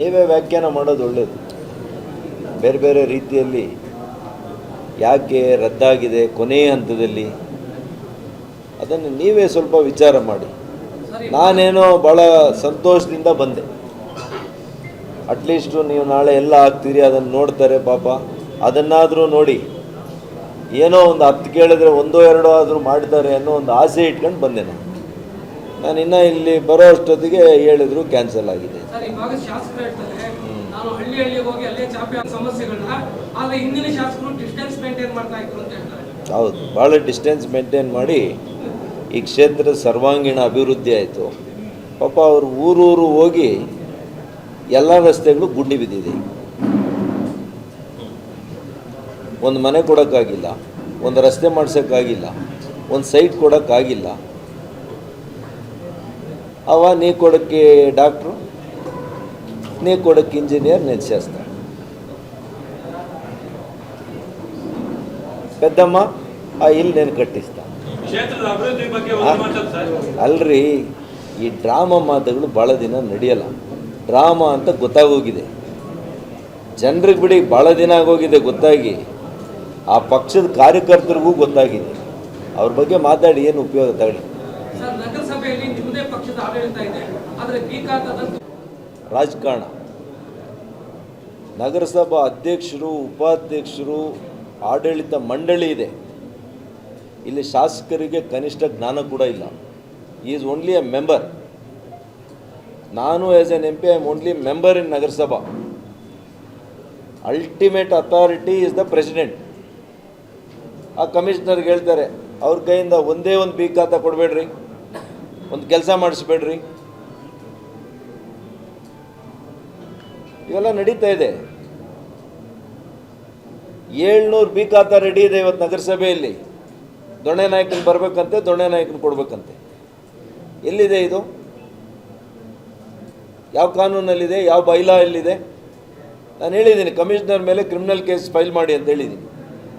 ನೀವೇ ವ್ಯಾಖ್ಯಾನ ಮಾಡೋದು ಒಳ್ಳೆಯದು ಬೇರೆ ಬೇರೆ ರೀತಿಯಲ್ಲಿ ಯಾಕೆ ರದ್ದಾಗಿದೆ ಕೊನೆಯ ಹಂತದಲ್ಲಿ? ಅದನ್ನು ನೀವೇ ಸ್ವಲ್ಪ ವಿಚಾರ ಮಾಡಿ. ನಾನೇನೋ ಭಾಳ ಸಂತೋಷದಿಂದ ಬಂದೆ. ಅಟ್ಲೀಸ್ಟು ನೀವು ನಾಳೆ ಎಲ್ಲ ಆಗ್ತೀರಿ, ಅದನ್ನು ನೋಡ್ತಾರೆ ಪಾಪ. ಅದನ್ನಾದರೂ ನೋಡಿ. ಏನೋ ಒಂದು ಹತ್ತು ಕೇಳಿದ್ರೆ ಒಂದೋ ಎರಡೋ ಆದರೂ ಮಾಡಿದ್ದಾರೆ ಅನ್ನೋ ಒಂದು ಆಸೆ ಇಟ್ಕೊಂಡು ಬಂದೆ ನಾನು. ನಾನು ಇನ್ನೂ ಇಲ್ಲಿ ಬರೋ ಅಷ್ಟೊತ್ತಿಗೆ ಹೇಳಿದ್ರು ಕ್ಯಾನ್ಸಲ್ ಆಗಿದೆ. ಹೌದು ಭಾಳ ಡಿಸ್ಟೆನ್ಸ್ ಮೇಂಟೈನ್ ಮಾಡಿ ಈ ಕ್ಷೇತ್ರದ ಸರ್ವಾಂಗೀಣ ಅಭಿವೃದ್ಧಿ ಆಯಿತು. ಪಾಪ ಅವರು ಊರೂರು ಹೋಗಿ ಎಲ್ಲ ರಸ್ತೆಗಳು ಗುಂಡಿ ಬಿದ್ದಿದೆ. ಒಂದು ಮನೆ ಕೊಡೋಕ್ಕಾಗಿಲ್ಲ ಒಂದು ರಸ್ತೆ ಮಾಡ್ಸೋಕ್ಕಾಗಿಲ್ಲ ಒಂದು ಸೈಟ್ ಕೊಡೋಕ್ಕಾಗಿಲ್ಲ. ಅವ ನೀ ಕೊಡಕ್ಕೆ ಡಾಕ್ಟ್ರು ನೀ ಕೊಡಕ್ಕೆ ಇಂಜಿನಿಯರ್ ನೆನ್ಸೇಸ್ತಾರೆ ಪೆದ್ದಮ್ಮ ಆ ಇಲ್ಲಿ ಒಂದು ಮಾತಾಡಿ ಅಲ್ರಿ ಈ ಡ್ರಾಮಾ ಮಾತುಗಳು ಭಾಳ ದಿನ ನಡೆಯಲ್ಲ. ಡ್ರಾಮಾ ಅಂತ ಗೊತ್ತಾಗೋಗಿದೆ. ಜನರಿಗೆ ಬಿಡಿ ಭಾಳ ದಿನ ಆಗೋಗಿದೆ ಗೊತ್ತಾಗಿ. ಆ ಪಕ್ಷದ ಕಾರ್ಯಕರ್ತರಿಗೂ ಗೊತ್ತಾಗಿದೆ. ಅವ್ರ ಬಗ್ಗೆ ಮಾತಾಡಿ ಏನು ಉಪಯೋಗ ತಗೊಳ್ಳಿ. ಸರ್, ನಗರಸಭೆಯಲ್ಲಿ ನಿಮ್ಮದೇ ಪಕ್ಷದ ಆಡಳಿತ ಇದೆ. ಆದ್ರೆ ರಾಜಕಾರಣ. ನಗರಸಭಾ ಅಧ್ಯಕ್ಷರು, ಉಪಾಧ್ಯಕ್ಷರು, ಆಡಳಿತ ಮಂಡಳಿ ಇದೆ. ಇಲ್ಲಿ ಶಾಸಕರಿಗೆ ಕನಿಷ್ಠ ಜ್ಞಾನ ಕೂಡ ಇಲ್ಲ. ಈಸ್ ಓನ್ಲಿ ಎ ಮೆಂಬರ್ ನಾನು as N M P I am only member in ನಗರಸಭಾ ultimate authority is the president ಆ ಕಮಿಷನರ್ಗೆ ಹೇಳ್ತಾರೆ ಅವ್ರ ಕೈಯಿಂದ ಒಂದೇ ಒಂದು ಬಿ ಖಾತಾ ಕೊಡಬೇಡ್ರಿ. ಒಂದು ಕೆಲಸ ಮಾಡಿಸ್ಬೇಡ್ರಿ. ಇವೆಲ್ಲ ನಡೀತಾ ಇದೆ. ಏಳ್ನೂರು ಬಿ ಖಾತಾ ರೆಡಿ ಇದೆ ಇವತ್ತು ನಗರಸಭೆಯಲ್ಲಿ. ದೊಣ್ಣೆ ನಾಯಕನ ಬರಬೇಕಂತೆ, ದೊಣ್ಣೆ ನಾಯಕನ ಕೊಡಬೇಕಂತೆ. ಎಲ್ಲಿದೆ ಇದು? ಯಾವ ಕಾನೂನಲ್ಲಿದೆ, ಯಾವ ಬೈಲಾ ಎಲ್ಲಿದೆ ನಾನು ಹೇಳಿದ್ದೀನಿ, ಕಮಿಷನರ್ ಮೇಲೆ ಕ್ರಿಮಿನಲ್ ಕೇಸ್ ಫೈಲ್ ಮಾಡಿ ಅಂತ ಹೇಳಿದ್ದೀನಿ.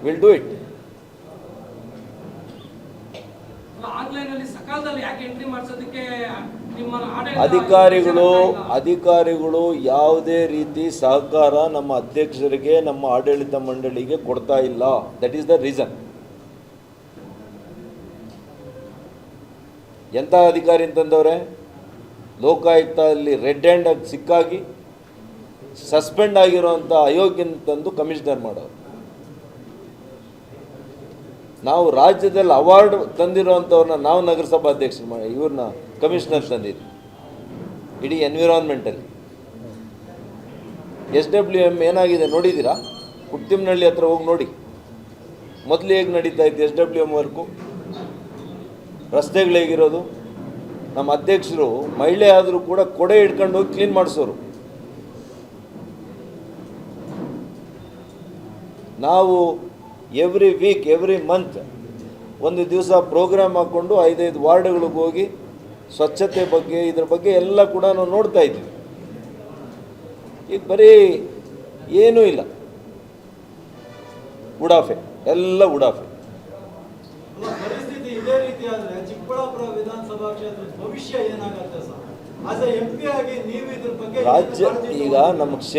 ವಿಲ್ ಡೂ ಇಟ್ ಆನ್ಲೈನ್ ಅಲ್ಲಿ ಸಕಾಲದಲ್ಲಿ ಯಾಕೆ ಎಂಟ್ರಿ ಮಾಡಿಸೋದಕ್ಕೆ ನಿಮ್ಮ ಆಡಳಿತ ಅಧಿಕಾರಿಗಳು? ಅಧಿಕಾರಿಗಳು ಯಾವುದೇ ರೀತಿ ಸಹಕಾರ ನಮ್ಮ ಅಧ್ಯಕ್ಷರಿಗೆ ನಮ್ಮ ಆಡಳಿತ ಮಂಡಳಿಗೆ ಕೊಡ್ತಾ ಇಲ್ಲ. ದಟ್ ಈಸ್ ದ ರೀಸನ್ ಎಂಥ ಅಧಿಕಾರಿ ಅಂತಂದವ್ರೆ? ಲೋಕಾಯುಕ್ತ ಅಲ್ಲಿ ರೆಡ್ ಹ್ಯಾಂಡ್ ಆಗಿ ಸಿಕ್ಕಾಗಿ ಸಸ್ಪೆಂಡ್ ಆಗಿರುವಂಥ ಅಯೋಗ್ಯನ ತಂದು ಕಮಿಷನರ್ ಮಾಡೋರು. ನಾವು ರಾಜ್ಯದಲ್ಲಿ ಅವಾರ್ಡ್ ತಂದಿರುವಂಥವ್ರನ್ನ ನಾವು ನಗರಸಭಾ ಅಧ್ಯಕ್ಷರು ಮಾಡಿ, ಇವ್ರನ್ನ ಕಮಿಷನರ್ ತಂದಿದ್ವಿ, ಇಡೀ ಎನ್ವಿರಾನ್ಮೆಂಟಲ್ಲಿ. ಎಸ್ ಡಬ್ಲ್ಯೂ ಎಂ ಏನಾಗಿದೆ ನೋಡಿದ್ದೀರಾ? ಕುಟ್ಟಿಮ್ನಹಳ್ಳಿ ಹತ್ರ ಹೋಗಿ ನೋಡಿ. ಮೊದಲು ಹೇಗೆ ನಡೀತಾ ಇತ್ತು ಎಸ್ ಡಬ್ಲ್ಯೂ ಎಂ ವರ್ಕು? ರಸ್ತೆಗಳು ಹೇಗಿರೋದು? ನಮ್ಮ ಅಧ್ಯಕ್ಷರು ಮಹಿಳೆ ಆದರೂ ಕೂಡ ಕೊಡೆ ಹಿಡ್ಕೊಂಡು ಹೋಗಿ ಕ್ಲೀನ್ ಮಾಡಿಸೋರು. ನಾವು ಎವ್ರಿ ವೀಕ್ ಎವ್ರಿ ಮಂತ್ ಒಂದು ದಿವಸ ಪ್ರೋಗ್ರಾಮ್ ಹಾಕ್ಕೊಂಡು ಐದೈದು ವಾರ್ಡ್ಗಳಿಗೆ ಹೋಗಿ ಸ್ವಚ್ಛತೆ ಬಗ್ಗೆ ಇದ್ರ ಬಗ್ಗೆ ಎಲ್ಲ ಕೂಡ ನಾವು ನೋಡ್ತಾ ಇದ್ವಿ. ಈಗ ಬರೀ ಏನೂ ಇಲ್ಲ. ಉಡಾಫೆ ಎಲ್ಲ ಉಡಾಫೆ ರಾಜ್ಯ ಈಗ ನಮ್ಮ ಕ್ಷೇತ್ರ